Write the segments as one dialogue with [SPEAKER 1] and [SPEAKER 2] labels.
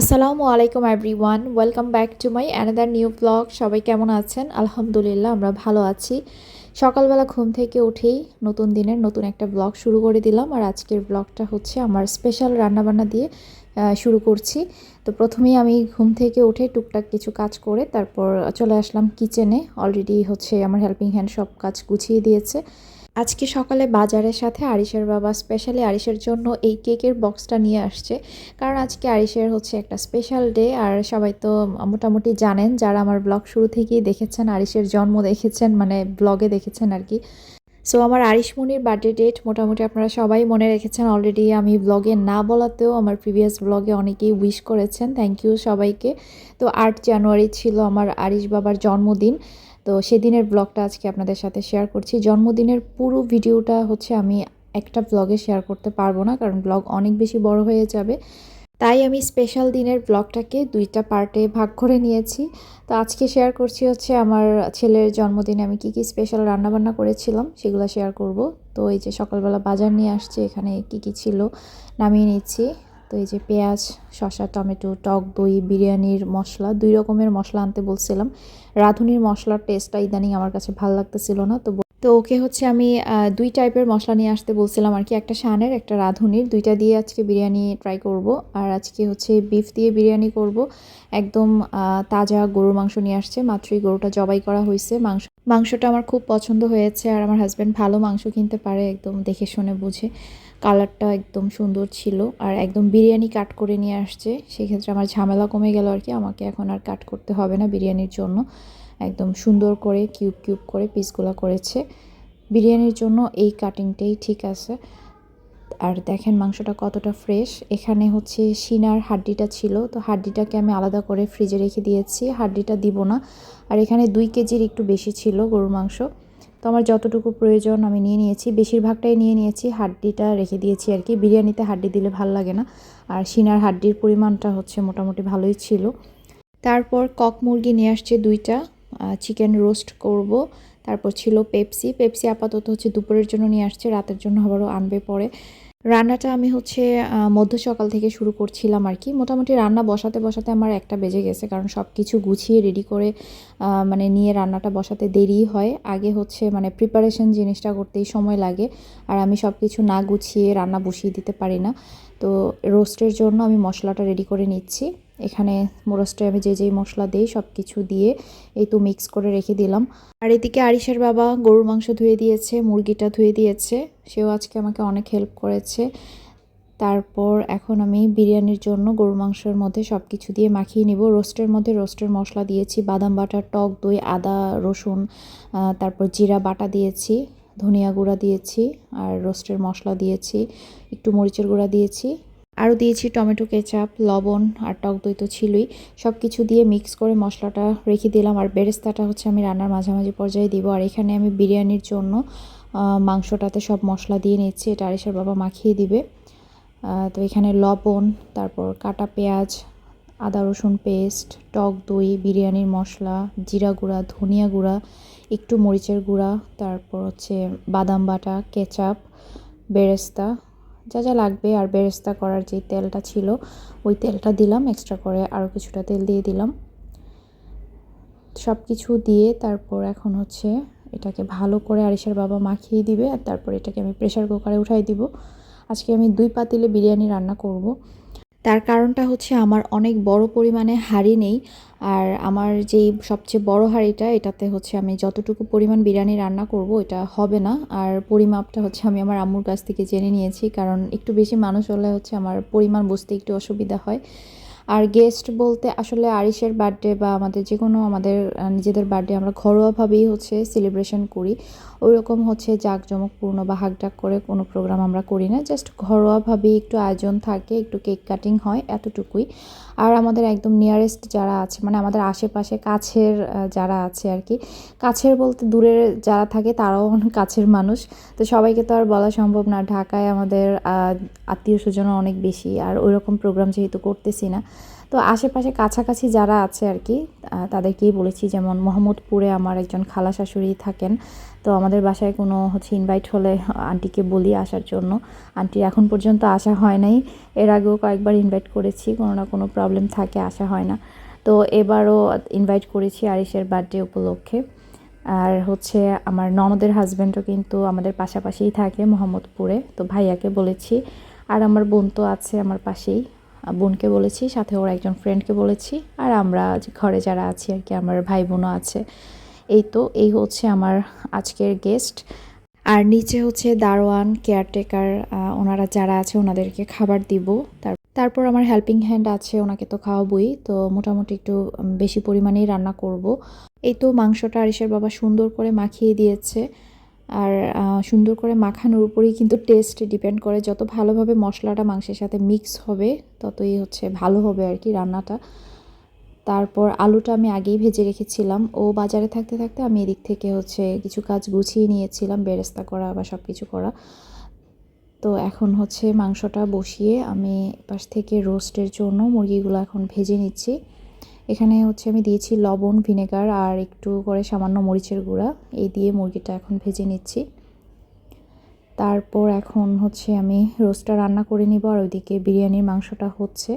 [SPEAKER 1] আসসালামু আলাইকুম everyone welcome back to my another new blog সবাই কেমন আছেন? আলহামদুলিল্লাহ, আমরা ভালো আছি। সকালবেলা ঘুম থেকে উঠেই নতুন দিনের নতুন একটা ব্লগ শুরু করে দিলাম। আর আজকের ব্লগটা হচ্ছে আমার স্পেশাল রান্নাবান্না দিয়ে শুরু করছি। তো প্রথমেই আমি ঘুম থেকে উঠে টুকটাক কিছু কাজ করে তারপর চলে আসলাম কিচেনে। অলরেডি হচ্ছে আমার হেল্পিং হ্যান্ড সব কাজ গুছিয়ে দিয়েছে। আজকে সকালে বাজারের সাথে আরিশের বাবা স্পেশালি আরিশের জন্য এই কেকের বক্সটা নিয়ে আসছে। কারণ আজকে আরিশের হচ্ছে একটা স্পেশাল ডে আর সবাই তো মোটামুটি জানেন, যারা আমার ব্লগ শুরু থেকেই দেখেছেন, আরিশের জন্ম দেখেছেন মানে ব্লগে দেখেছেন আর কি। সো আমার আরিশমণির বার্থডে ডেট মোটামুটি আপনারা সবাই মনে রেখেছেন অলরেডি আমি ব্লগে না বলাতেও আমার প্রিভিয়াস ব্লগে অনেকেই উইশ করেছেন। থ্যাংক ইউ সবাইকে। তো, আট জানুয়ারি ছিল আমার আরিশ বাবার জন্মদিন। তো, সেদিনের ব্লগটা আজকে আপনাদের সাথে শেয়ার করছি। জন্মদিনের পুরো ভিডিওটা হচ্ছে আমি একটা ব্লগে শেয়ার করতে পারব না, কারণ ব্লগ অনেক বেশি বড় হয়ে যাবে। তাই আমি স্পেশাল দিনের ব্লগটাকে দুইটা পার্টে ভাগ করে নিয়েছি। তো আজকে শেয়ার করছি হচ্ছে আমার ছেলের জন্মদিনে আমি কি কি স্পেশাল রান্নাবান্না করেছিলাম, সেগুলো শেয়ার করব। তো এই যে সকালবেলা বাজার নিয়ে আসছে, এখানে কি কি ছিল নামিয়ে নিচ্ছি। তো এই যে পেঁয়াজ, শসা, টমেটো, টক দই, বিরিয়ানির মশলা, দুই রকমের মশলা আনতে বলছিলাম। রাঁধুনির মশলার টেস্টটা ইদানিং আমার কাছে ভালো লাগতেছিল না, তো তো ওকে হচ্ছে আমি দুই টাইপের মশলা নিয়ে আসতে বলছিলাম আর কি। একটা শানের, একটা রাঁধুনির। দুইটা দিয়ে আজকে বিরিয়ানি ট্রাই করব। আর আজকে হচ্ছে বিফ দিয়ে বিরিয়ানি করব। একদম তাজা গরুর মাংস নিয়ে আসছে। মাত্রই গরুটা জবাই করা হয়েছে। মাংস, মাংসটা আমার খুব পছন্দ হয়েছে। আর আমার হাজব্যান্ড ভালো মাংস কিনতে পারে, একদম দেখে শুনে বুঝে। কালারটা একদম সুন্দর ছিল। আর একদম বিরিয়ানি কাট করে নিয়ে আসছে। সেক্ষেত্রে আমার ঝামেলা কমে গেল আর কি। আমাকে এখন আর কাট করতে হবে না বিরিয়ানির জন্য। একদম সুন্দর করে কিউব কিউব করে পিসগুলো করেছে। বিরিয়ানির জন্য এই কাটিংটাই ঠিক আছে। আর দেখেন মাংসটা কতটা ফ্রেশ এখানে হচ্ছে সিনার হাড্ডিটা ছিল, তো হাড্ডিটাকে আমি আলাদা করে ফ্রিজে রেখে দিয়েছি। হাড্ডিটা দিব না। আর এখানে দুই কেজির একটু বেশি ছিল গরুর মাংস। তো আমার যতটুকু প্রয়োজন আমি নিয়ে নিয়েছি। বেশিরভাগটাই নিয়ে নিয়েছি। হাড্ডিটা রেখে দিয়েছি আর কি। বিরিয়ানিতে হাড্ডি দিলে ভালো লাগে না। আর সিনার হাড্ডির পরিমাণটা হচ্ছে মোটামুটি ভালোই ছিল। তারপর কক মুরগি নিয়ে আসছে দুইটা। চিকেন রোস্ট করব। তারপর ছিল পেপসি পেপসি আপাতত হচ্ছে দুপুরের জন্য নিয়ে আসছে, রাতের জন্য আবারও আনবে পরে। রান্নাটা আমি হচ্ছে মধ্য সকাল থেকে শুরু করছিলাম আর কি। মোটামুটি রান্না বসাতে বসাতে আমার একটা বেজে গেছে, কারণ সব কিছু গুছিয়ে রেডি করে মানে নিয়ে রান্নাটা বসাতে দেরি হয়। আগে হচ্ছে মানে প্রিপারেশন জিনিসটা করতেই সময় লাগে, আর আমি সব কিছু না গুছিয়ে রান্না বসিয়ে দিতে পারি না। তো রোস্টের জন্য আমি মশলাটা রেডি করে নিচ্ছি। এখানে রোস্টে আমি যে যেই মশলা দিই সব কিছু দিয়ে এই তো মিক্স করে রেখে দিলাম। আর এদিকে আরিশের বাবা গরুর মাংস ধুয়ে দিয়েছে, মুরগিটা ধুয়ে দিয়েছে। সেও আজকে আমাকে অনেক হেল্প করেছে। তারপর এখন আমি বিরিয়ানির জন্য গরুর মাংসের মধ্যে সব কিছু দিয়ে মাখিয়ে নিব। রোস্টের মধ্যে রোস্টের মশলা দিয়েছি, বাদাম বাটা, টক দই, আদা, রসুন তারপর জিরা বাটা দিয়েছি, ধনিয়া গুঁড়া দিয়েছি, আর রোস্টের মশলা দিয়েছি, একটু মরিচের গুঁড়া দিয়েছি। আরও দিয়েছি টমেটো কেচাপ, লবণ আর টক দই তো ছিলই। সব কিছু দিয়ে মিক্স করে মশলাটা রেখে দিলাম। আর বেরেস্তাটা হচ্ছে আমি রান্নার মাঝামাঝি পর্যায়ে দিব। আর এখানে আমি বিরিয়ানির জন্য মাংসটাতে সব মশলা দিয়ে নিচ্ছি। এটা আরিসের বাবা মাখিয়ে দিবে। তো এখানে লবণ, তারপর কাটা পেঁয়াজ, আদা রসুন পেস্ট, টক দই, বিরিয়ানির মশলা, জিরা গুঁড়া, ধনিয়া গুঁড়া, একটু মরিচের গুঁড়া, তারপর হচ্ছে বাদাম বাটা, কেচাপ, বেরেস্তা যা যা লাগবে আর বেরেস্তা করার যে তেলটা ছিল, ওই তেলটা দিলাম এক্সট্রা করে আরও কিছুটা তেল দিয়ে দিলাম। সব কিছু দিয়ে তারপর এখন হচ্ছে এটাকে ভালো করে আরিসার বাবা মাখিয়ে দিবে আর তারপর এটাকে আমি প্রেশার কুকারে উঠাই দিব। আজকে আমি দুই পাতিলে বিরিয়ানি রান্না করব। তার কারণটা হচ্ছে আমার অনেক বড় পরিমাণে হাঁড়ি নেই আর আমার যেই সবচেয়ে বড় হাঁড়িটা, এটাতে হচ্ছে আমি যতটুকু পরিমাণ বিরিয়ানি রান্না করব, এটা হবে না। আর পরিমাপটা হচ্ছে আমি আমার আম্মুর কাছ থেকে জেনে নিয়েছি, কারণ একটু বেশি মানুষ হলে হচ্ছে আমার পরিমাণ বুঝতে একটু অসুবিধা হয়। আর গেস্ট বলতে আসলে আরিশের বার্থডে বা আমাদের যে কোনো আমাদের নিজেদের বার্থডে আমরা ঘরোয়াভাবেই হচ্ছে সেলিব্রেশন করি। ওই রকম হচ্ছে জাঁকজমকপূর্ণ বা হাঁকডাক করে কোনো প্রোগ্রাম আমরা করি না। জাস্ট ঘরোয়াভাবেই একটু আয়োজন থাকে, একটু কেক কাটিং হয়, এতটুকুই। আর আমাদের একদম নিয়ারেস্ট যারা আছে মানে আমাদের আশেপাশে কাছের যারা আছে আর কি, কাছের বলতে দূরের যারা থাকে তারাও অনেক কাছের মানুষ। তো সবাইকে তো আর বলা সম্ভব না, ঢাকায় আমাদের আত্মীয় স্বজনও অনেক বেশি, আর ওই রকম প্রোগ্রাম যেহেতু করতেছি না। তো আশেপাশে কাছাকাছি যারা আছে আর কি তাদেরকেই বলেছি যেমন মোহাম্মদপুরে আমার একজন খালা শাশুড়ি থাকেন তো আমাদের বাসায় কোনো হচ্ছে ইনভাইট হলে আন্টিকে বলি আসার জন্য। আন্টি এখন পর্যন্ত আসা হয় নাই। এর আগেও কয়েকবার ইনভাইট করেছি, কোনো না কোনো প্রবলেম থাকে, আসা হয় না। তো এবারও ইনভাইট করেছি আরিসের বার্থডে উপলক্ষে। আর হচ্ছে আমার ননদের হাজব্যান্ডও কিন্তু আমাদের পাশাপাশিই থাকে মোহাম্মদপুরে। তো ভাইয়াকে বলেছি, আর আমার বোন তো আছে আমার পাশেই। বোনকে বলেছি, সাথে ওর একজন ফ্রেন্ডকে বলেছি, আর আমরা ঘরে যারা আছি আর কি, আমার ভাই বোনও আছে। এই তো, এই হচ্ছে আমার আজকের গেস্ট আর নিচে হচ্ছে দারোয়ান কেয়ারটেকার ওনারা যারা আছে ওনাদেরকে খাবার দিব। তার তারপর আমার হেল্পিং হ্যান্ড আছে, ওনাকে তো খাওয়াবই। তো মোটামুটি একটু বেশি পরিমাণেই রান্না করব। এই তো মাংসটা আরিসের বাবা সুন্দর করে মাখিয়ে দিয়েছে। আর সুন্দর করে মাখানোর উপরেই কিন্তু টেস্ট ডিপেন্ড করে। যত ভালোভাবে মশলাটা মাংসের সাথে মিক্স হবে, ততই হচ্ছে ভালো হবে আর কি রান্নাটা। তারপর আলুটা আমি আগেই ভেজে রেখেছিলাম। ও বাজারে থাকতে থাকতে আমি এদিক থেকে হচ্ছে কিছু কাজ গুছিয়ে নিয়েছিলাম, বেরেস্তা করা বা সব কিছু করা। তো এখন হচ্ছে মাংসটা বসিয়ে আমি পাশ থেকে রোস্টের জন্য মুরগিগুলো এখন ভেজে নিচ্ছি। এখানে হচ্ছে আমি দিয়েছি লবণ, ভিনেগার আর একটু করে সামান্য মরিচের গুঁড়া। এই দিয়ে মুরগিটা এখন ভেজে নিচ্ছি। তারপর এখন হচ্ছে আমি রোস্টটা রান্না করে নিব আর ওইদিকে বিরিয়ানির মাংসটা হচ্ছে।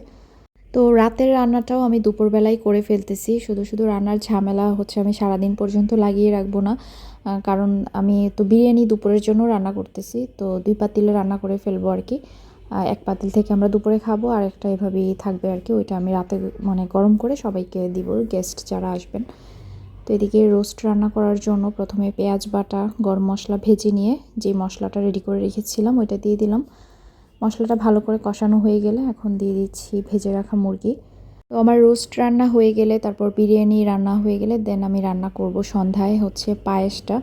[SPEAKER 1] তো রাতের রান্নাটাও আমি দুপুরবেলায় করে ফেলতেছি। শুধু শুধু রান্নার ঝামেলা হচ্ছে আমি সারাদিন পর্যন্ত লাগিয়ে রাখব না। কারণ আমি তো বিরিয়ানি দুপুরের জন্য রান্না করতেছি, তো দুই পাতিলে রান্না করে ফেলব আর কি। এক পাতিল থেকে আমরা দুপুরে খাব, আর একটা এভাবেই থাকবে আর কি। ওইটা আমি রাতে মানে গরম করে সবাইকে দিব গেস্ট যারা আসবেন। তো এদিকে রোস্ট রান্না করার জন্য প্রথমে পেঁয়াজ বাটা, গরম মশলা ভেজে নিয়ে যে মশলাটা রেডি করে রেখেছিলাম, ওইটা দিয়ে দিলাম। মশলাটা ভালো করে কষানো হয়ে গেলে এখন দিয়ে দিচ্ছি ভেজে রাখা মুরগি। তো আমার রোস্ট রান্না হয়ে গেলে, তারপর বিরিয়ানি রান্না হয়ে গেলে দেন আমি রান্না করব সন্ধ্যায় হচ্ছে পায়েসটা।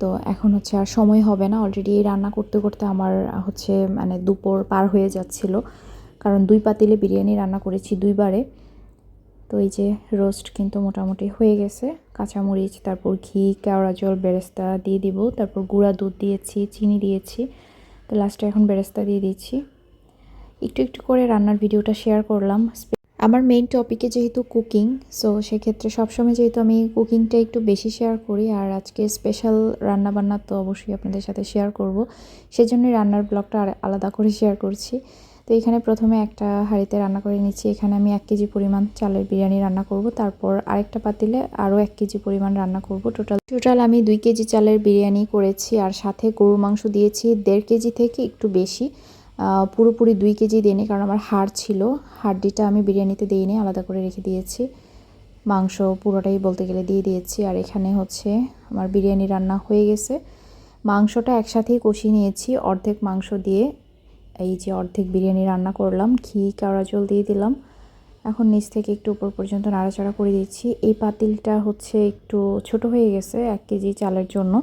[SPEAKER 1] তো এখন হচ্ছে আর সময় হবে না অলরেডি এই রান্না করতে করতে আমার হচ্ছে মানে দুপুর পার হয়ে যাচ্ছিল। কারণ দুই পাতিলে বিরিয়ানি রান্না করেছি দুইবারে। তো এই যে রোস্ট কিন্তু মোটামুটি হয়ে গেছে। কাঁচামরিচ, তারপর ঘি, কেওড়া জল, বেরেস্তা দিয়ে দিব। তারপর গুঁড়া দুধ দিয়েছি, চিনি দিয়েছি। তো লাস্টে এখন বেরেস্তা দিয়ে দিচ্ছি। একটু একটু করে রান্নার ভিডিওটা শেয়ার করলাম। আমার মেইন টপিকে যেহেতু কুকিং সো সেক্ষেত্রে সবসময় যেহেতু আমি কুকিংটা একটু বেশি শেয়ার করি, আর আজকে স্পেশাল রান্নাবান্না তো অবশ্যই আপনাদের সাথে শেয়ার করব। সেজন্যই রান্নার ব্লগটা আর আলাদা করে শেয়ার করছি। তো এখানে প্রথমে একটা হাঁড়িতে রান্না করে নিচ্ছি। এখানে আমি এক কেজি পরিমাণ চালের বিরিয়ানি রান্না করব। তারপর আরেকটা পাতিলে আরও এক কেজি পরিমাণ রান্না করব। টোটাল টোটাল আমি দুই কেজি চালের বিরিয়ানি করেছি আর সাথে গরুর মাংস দিয়েছি। দেড় কেজি থেকে একটু বেশি। পুরোপুরি দুই কেজি দিইনি কারণ আমার হাড় ছিল। হাড্ডিটা আমি বিরিয়ানিতে দিইনি, আলাদা করে রেখে দিয়েছি। মাংস পুরোটাই বলতে গেলে দিয়ে দিয়েছি। আর এখানে হচ্ছে আমার বিরিয়ানি রান্না হয়ে গেছে। মাংসটা একসাথেই কষিয়ে নিয়েছি। অর্ধেক মাংস দিয়ে এই যে অর্ধেক বিরিয়ানি রান্না করলাম, ঘি, কাওড়া জল দিয়ে দিলাম। এখন নিচ থেকে একটু উপর পর্যন্ত নাড়াচাড়া করে দিচ্ছি। এই পাতিলটা হচ্ছে একটু ছোট হয়ে গেছে, এক কেজি চালের জন্য।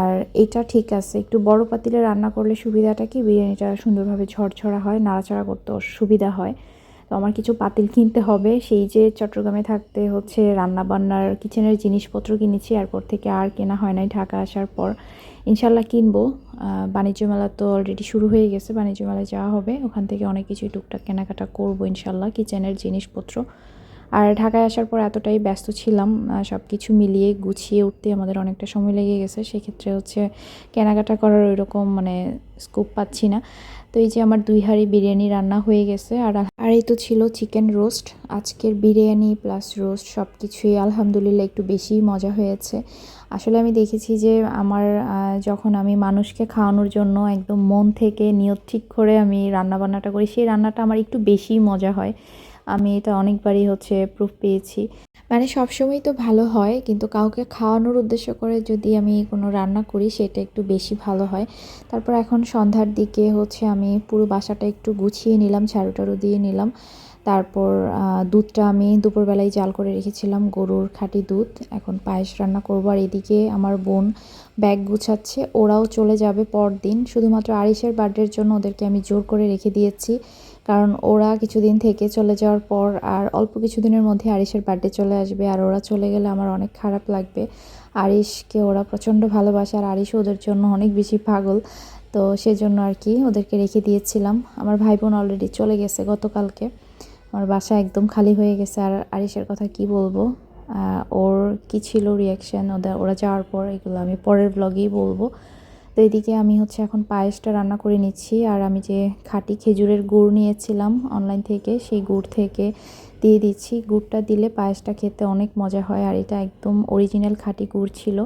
[SPEAKER 1] আর এটা ঠিক আছে, একটু বড় পাতিলে রান্না করলে সুবিধাটা কি? বিরিয়ানিটা সুন্দরভাবে ঝড়ঝড়া হয়, নাড়াচাড়া করতে সুবিধা হয়। তো আমার কিছু পাতিল কিনতে হবে। সেই যে চট্টগ্রামে থাকতে হচ্ছে রান্নাবান্নার কিচেনের জিনিসপত্র কিনেছি, এরপর থেকে আর কেনা হয় নাই। ঢাকা আসার পর ইনশাল্লাহ কিনবো। বাণিজ্য মেলা তো অলরেডি শুরু হয়ে গেছে, বাণিজ্য মেলায় যাওয়া হবে। ওখান থেকে অনেক কিছুই টুকটাক কেনাকাটা করব ইনশাল্লাহ কিচেনের জিনিসপত্র। আর ঢাকায় আসার পর এতটাই ব্যস্ত ছিলাম সব কিছু মিলিয়ে গুছিয়ে উঠতে আমাদের অনেকটা সময় লেগে গেছে। সেক্ষেত্রে হচ্ছে কেনাকাটা করার ওই রকম মানে স্কোপ পাচ্ছি না। তো এই যে আমার দুই হাঁড়ি বিরিয়ানি রান্না হয়ে গেছে, আর আর এই তো ছিল চিকেন রোস্ট আজকের বিরিয়ানি প্লাস রোস্ট সব কিছুই আলহামদুলিল্লাহ একটু বেশিই মজা হয়েছে। আসলে আমি দেখেছি যে আমার যখন আমি মানুষকে খাওয়ানোর জন্য একদম মন থেকে নিয়ত ঠিক করে আমি রান্না বান্নাটা করি, সেই রান্নাটা আমার একটু বেশিই মজা হয়। আমি এটা অনেকবারই হচ্ছে প্রুফ পেয়েছি। মানে সবসময় তো ভালো হয়, কিন্তু কাউকে খাওয়ানোর উদ্দেশ্য করে যদি আমি কোনো রান্না করি, সেটা একটু বেশি ভালো হয়। তারপর এখন সন্ধ্যার দিকে হচ্ছে আমি পুরো বাসাটা একটু গুছিয়ে নিলাম ঝাড়ু টাড়ু দিয়ে নিলাম। তারপর দুধটা আমি দুপুরবেলায় জাল করে রেখেছিলাম, গরুর খাঁটি দুধ। এখন পায়েস রান্না করব। আর এদিকে আমার বোন ব্যাগ গুছাচ্ছে, ওরাও চলে যাবে পরদিন। শুধুমাত্র আরিসের বার্থডের জন্য ওদেরকে আমি জোর করে রেখে দিয়েছি। কারণ ওরা কিছুদিন থেকে চলে যাওয়ার পর আর অল্প কিছুদিনের মধ্যে আরিসের বার্থডে চলে আসবে আর ওরা চলে গেলে আমার অনেক খারাপ লাগবে। আরিসকে ওরা প্রচণ্ড ভালোবাসে আর আরিসও ওদের জন্য অনেক বেশি পাগল। তো সেজন্য আর কি ওদেরকে রেখে দিয়েছিলাম। আমার ভাই বোন অলরেডি চলে গেছে গতকালকে। আমার বাসা একদম খালি হয়ে গেছে আর আরিসের কথা কি বলব? ওর কি ছিল রিয়াকশান ওদের, ওরা যাওয়ার পর এগুলো আমি পরের ব্লগেই বলব। তো এদিকে আমি হচ্ছে এখন পায়েসটা রান্না করে নিচ্ছি। আর আমি যে খাঁটি খেজুরের গুড় নিয়েছিলাম অনলাইন থেকে, সেই গুড় থেকে দিয়ে দিচ্ছি। গুড়টা দিলে পায়েসটা খেতে অনেক মজা হয়, আর এটা একদম অরিজিনাল খাঁটি গুড় ছিল।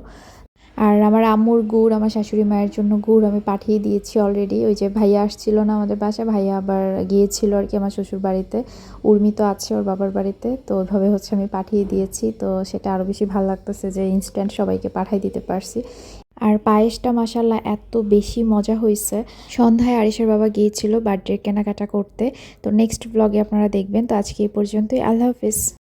[SPEAKER 1] আর আমার আম্মুর গুড়, আমার শাশুড়ি মায়ের জন্য গুড় আমি পাঠিয়ে দিয়েছি অলরেডি ওই যে ভাইয়া আসছিল না আমাদের বাসায় ভাইয়া আবার গিয়েছিল আর কি আমার শ্বশুর বাড়িতে। উর্মি তো আছে ওর বাবার বাড়িতে, তো ওইভাবে হচ্ছে আমি পাঠিয়ে দিয়েছি। তো সেটা আরও বেশি ভালো লাগতেছে যে ইনস্ট্যান্ট সবাইকে পাঠিয়ে দিতে পারছি। আর পায়েসটা মাসাল্লাহ এত বেশি মজা হয়েছে। সন্ধ্যায় আরিসের বাবা গিয়েছিল বার্থডে কেনাকাটা করতে। তো নেক্সট ব্লগে আপনারা দেখবেন। তো আজকে এই পর্যন্তই। আল্লাহ হাফিজ।